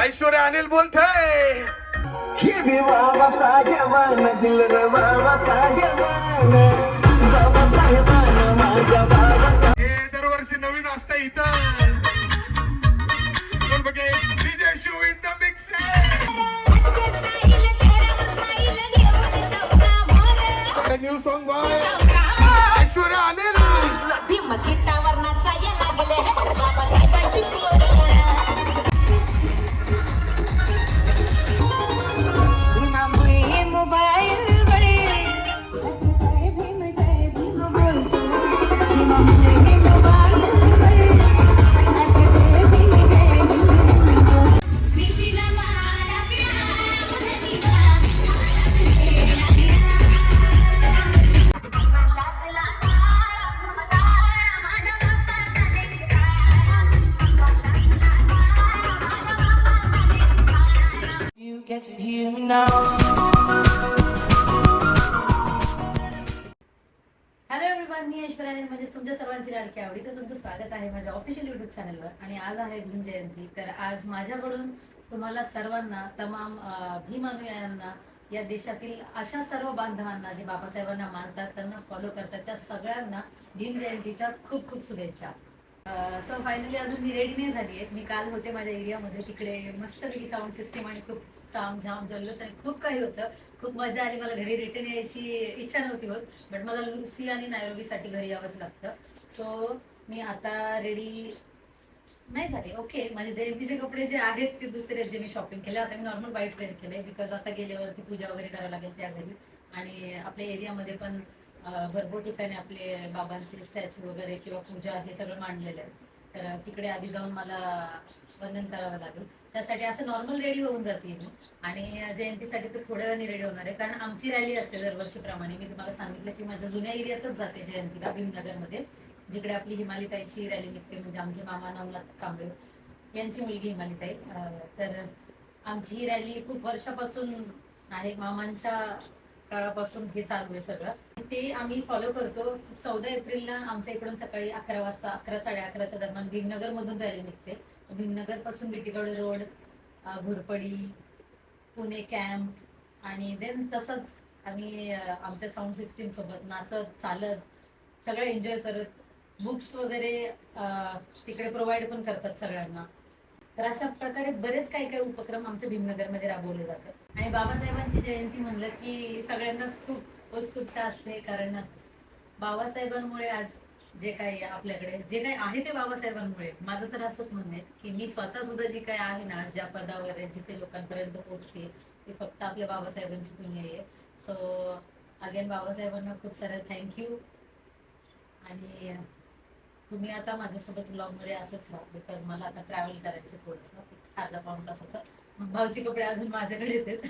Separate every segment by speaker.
Speaker 1: ऐश्वर्या अनिल बोलतोय.
Speaker 2: बी बाबा साहेबान दिल रे बाबा साहेबान बाबा साहेबान माझ्या बाबा
Speaker 1: दरवर्षी नवीन असतं इथं. New song boy Aishwarya Anil.
Speaker 3: भीमगीतावर नाचायला लागले
Speaker 4: सर्वांनी ऐश्वर्याने म्हणजेच तुमच्या सर्वांची लाडकी आवडी तर तुमचं स्वागत आहे माझ्या ऑफिशियल युट्यूब चॅनलवर आणि आज आहे भीम जयंती. तर आज माझ्याकडून तुम्हाला सर्वांना तमाम अं, भीम अनुयायांना या देशातील अशा सर्व बांधवांना जे बाबासाहेबांना मानतात त्यांना फॉलो करतात त्या सगळ्यांना भीम जयंतीच्या खूप खूप शुभेच्छा. सो फायनली अजून मी रेडी नाही झाली आहे. मी काल होते माझ्या एरियामध्ये तिकडे मस्त मस्तपैकी साऊंड सिस्टीम आणि खूप तामझाम जल्लोष आणि खूप काही होतं. खूप मजा आली. मला घरी रिटर्न यायची इच्छा नव्हती होत बट मला लुसी आणि नायरोबीसाठी घरी यावंच लागतं. सो मी आता रेडी नाही झाले. ओके माझे जयंतीचे कपडे जे आहेत ते दुसरे आहेत जे मी शॉपिंग केले. आता मी नॉर्मल वाईट वेअर केले बिकॉज आता गेल्यावरती पूजा वगैरे करायला लागेल त्या घरी. आणि आपल्या एरियामध्ये पण भरपूर ठिकाणी आपले बाबांचे स्टॅच्यू वगैरे किंवा पूजा हे सगळं मांडलेलं आहे. तर तिकडे आधी जाऊन मला वंदन करावं लागेल. त्यासाठी असं नॉर्मल रेडी होऊन जाते मी. आणि जयंतीसाठी तर थोड्या वेळाने रेडी होणार आहे. कारण आमची रॅली असते दरवर्षीप्रमाणे. मी तुम्हाला सांगितलं की माझ्या जुन्या एरियातच जाते जयंतीला भीमनगरमध्ये. जिकडे आपली हिमालिताईची रॅली निघते. म्हणजे आमचे मामा नवनाथ कांबळे यांची मुलगी हिमालिताई. तर आमची ही रॅली खूप वर्षापासून आहे. मामांच्या काळापासून हे चालू आहे सगळं. ते आम्ही फॉलो करतो. चौदा एप्रिलला आमच्या इकडून सकाळी अकरा वाजता अकरा साडे अकराच्या दरम्यान भीमनगर मधून रॅली निघते. भीमनगरपासून बिटीगड रोड घोरपडी पुणे कॅम्प आणि देन तसंच आम्ही आमच्या साऊंड सिस्टीम सोबत नाचत चालत सगळं एन्जॉय करत बुक्स वगैरे तिकडे प्रोव्हाइड पण करतात सगळ्यांना. तर अशा प्रकारे बरेच काही काही उपक्रम आमच्या भीमनगरमध्ये राबवले जातात. आणि बाबासाहेबांची जयंती म्हणलं की सगळ्यांनाच खूप उत्सुकता असते कारण बाबासाहेबांमुळे आज जे काही आपल्याकडे जे काही आहे ते बाबासाहेबांमुळे. माझं तर असंच म्हणणं आहे की मी स्वतः सुद्धा जी काही आहे ना ज्या पदावर आहे जिथे लोकांपर्यंत पोहोचते ते फक्त आपल्या बाबासाहेबांची पुण्य आहे. सो अगेन बाबासाहेबांना खूप साऱ्या थँक्यू आणि तुम्ही आता माझ्यासोबत ब्लॉगमध्ये असंच राहा बिकॉज मला आता ट्रॅव्हल करायचं थोडंसं. अर्धा पाऊण तासाचा. भाऊचे कपडे अजून माझ्याकडेच आहेत.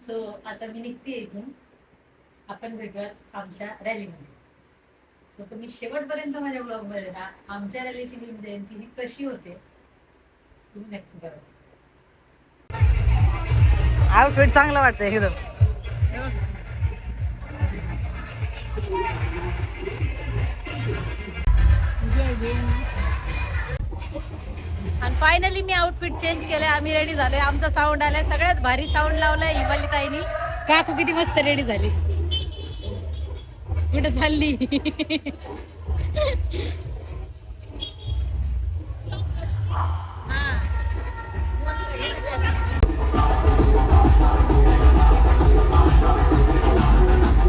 Speaker 4: सो आता मी निघते इथून. आपण भेटूयात आमच्या रॅलीमध्ये सो तुम्ही शेवटपर्यंत माझ्या ब्लॉगमध्ये राहा. आमच्या रॅलीची भीम जयंती ही कशी होते तुम्ही नक्की बघा
Speaker 5: आउटफिट चांगलं वाटतं एकदम. आणि फायनली मी आउटफिट चेंज केलंय. आम्ही रेडी झालोय. आमचा साऊंड आलाय. सगळ्यात भारी साऊंड लावलाय हिमाली ताईनी काकू किती मस्त रेडी झाली. कुठं चालली?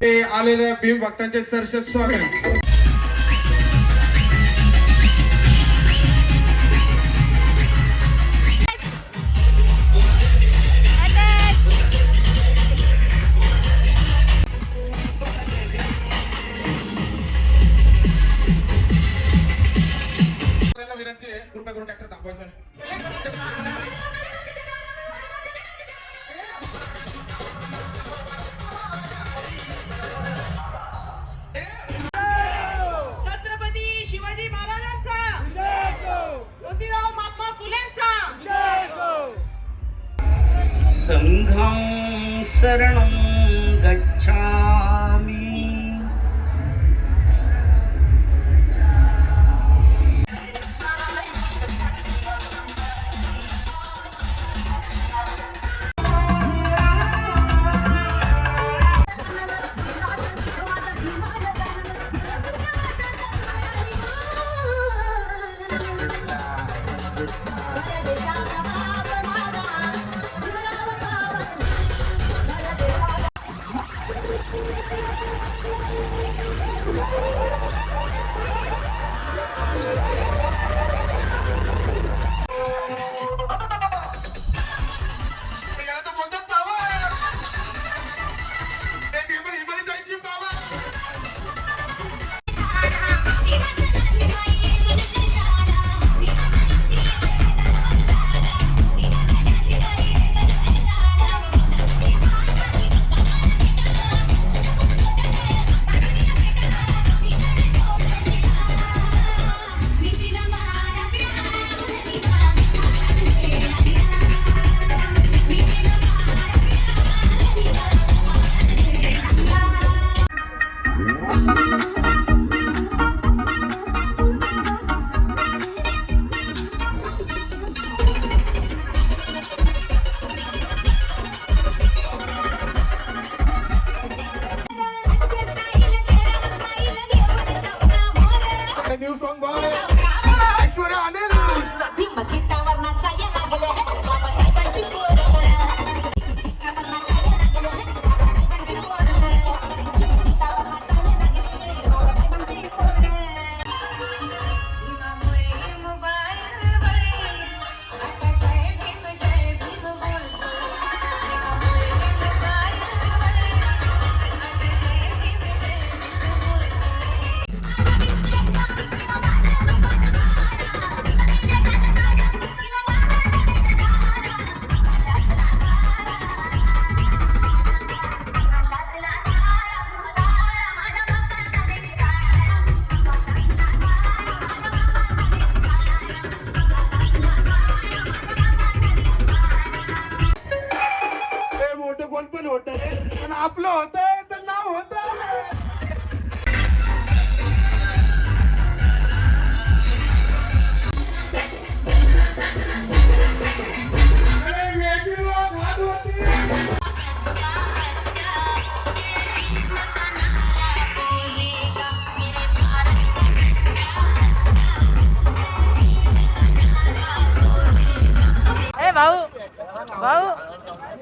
Speaker 1: ते आलेल्या भीम भक्तांचे सरस स्वागत.
Speaker 2: संघं शरणं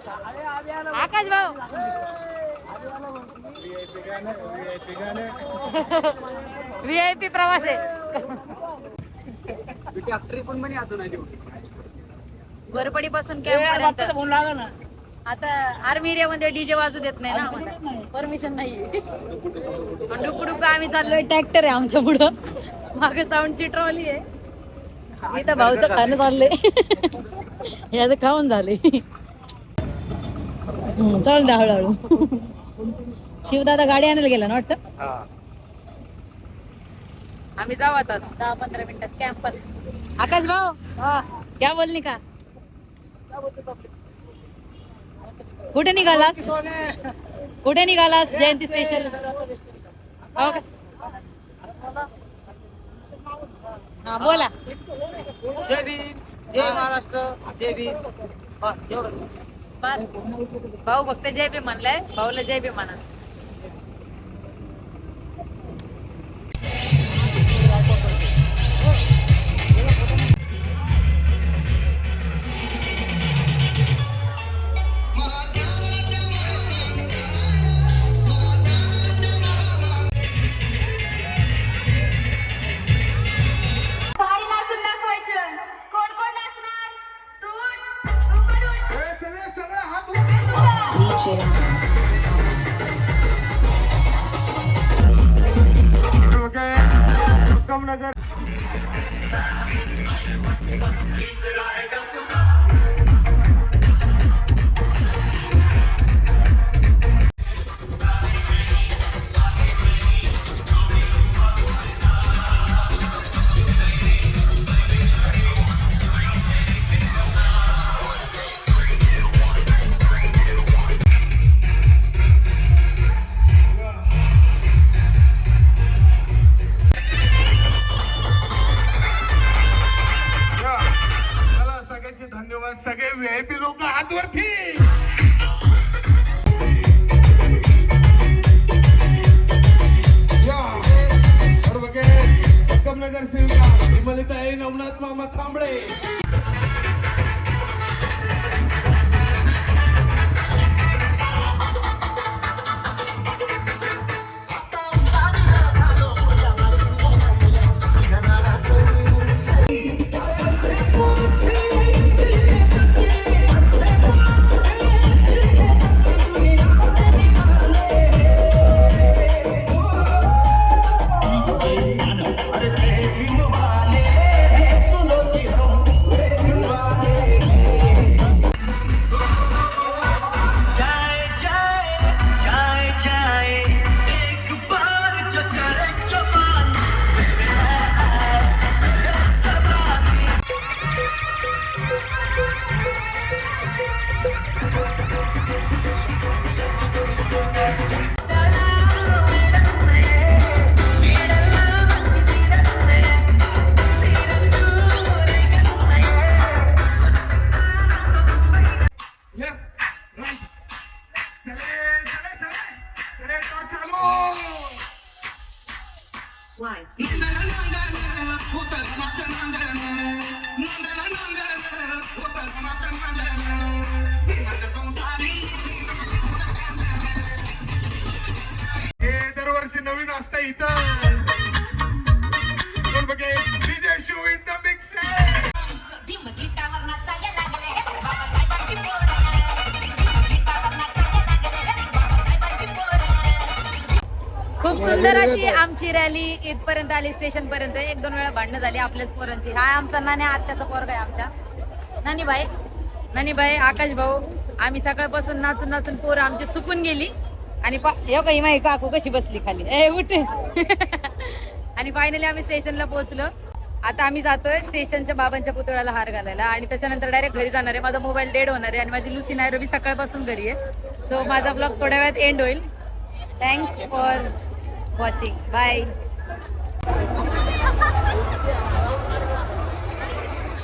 Speaker 4: आकाश भाऊ. व्ही आय पी प्रवास. आहे गोरपडी पासून कॅम्प पर्यंत. आता आर्मी एरिया मध्ये डीजे वाजू देत नाही ना. परमिशन नाही. डुकू डुकू आम्ही चाललोय ट्रॅक्टर आहे आमच्या पुढं. मागे साऊंडची ट्रॉली आहे. इथं भाऊचं खाणं चाललंय. याचं खाऊन झाले. चालू द्या हळूहळू. शिवदादा गाडी आणायला गेला ना वाटतं? आम्ही जाऊ आता. दहा पंधरा मिनिटात कॅम्प आकाश भाऊ क्या बोलनी का? कुठे निघालास? कुठे निघालास? जयंती स्पेशल हो? हा बोला.
Speaker 6: जय भीम जय महाराष्ट्र जय भीम
Speaker 4: भाऊ फक्त जय बी म्हणलाय भाऊला जय बी म्हणा.
Speaker 1: या. विमलिताई नवनाथ मामा हे दरवर्षी नवीन असतं इथं.
Speaker 4: सुंदर अशी आमची रॅली इथपर्यंत आली स्टेशन पर्यंत. एक दोन वेळा भांडणं झाली आपल्याच पोरांची. हा आमचा नाण्या आत्याचा पोरगा आहे आमच्या. नानीबाई. नानीबाई आकाश भाऊ. आम्ही सकाळपासून नाचून नाचून पोरं आमची सुकून गेली. आणि पा हो का हिमाई काकू कशी बसली खाली. ए उठे. आणि फायनली आम्ही स्टेशनला पोहोचलो. आता आम्ही जातोय स्टेशनच्या बाबांच्या पुतळ्याला हार घालायला. आणि त्याच्यानंतर डायरेक्ट घरी जाणार आहे. माझा मोबाईल डेड होणार आहे. आणि माझी लुसी नायरोबी सकाळपासून घरी आहे. सो माझा ब्लॉग थोड्या वेळात एंड होईल. Thanks for watching bye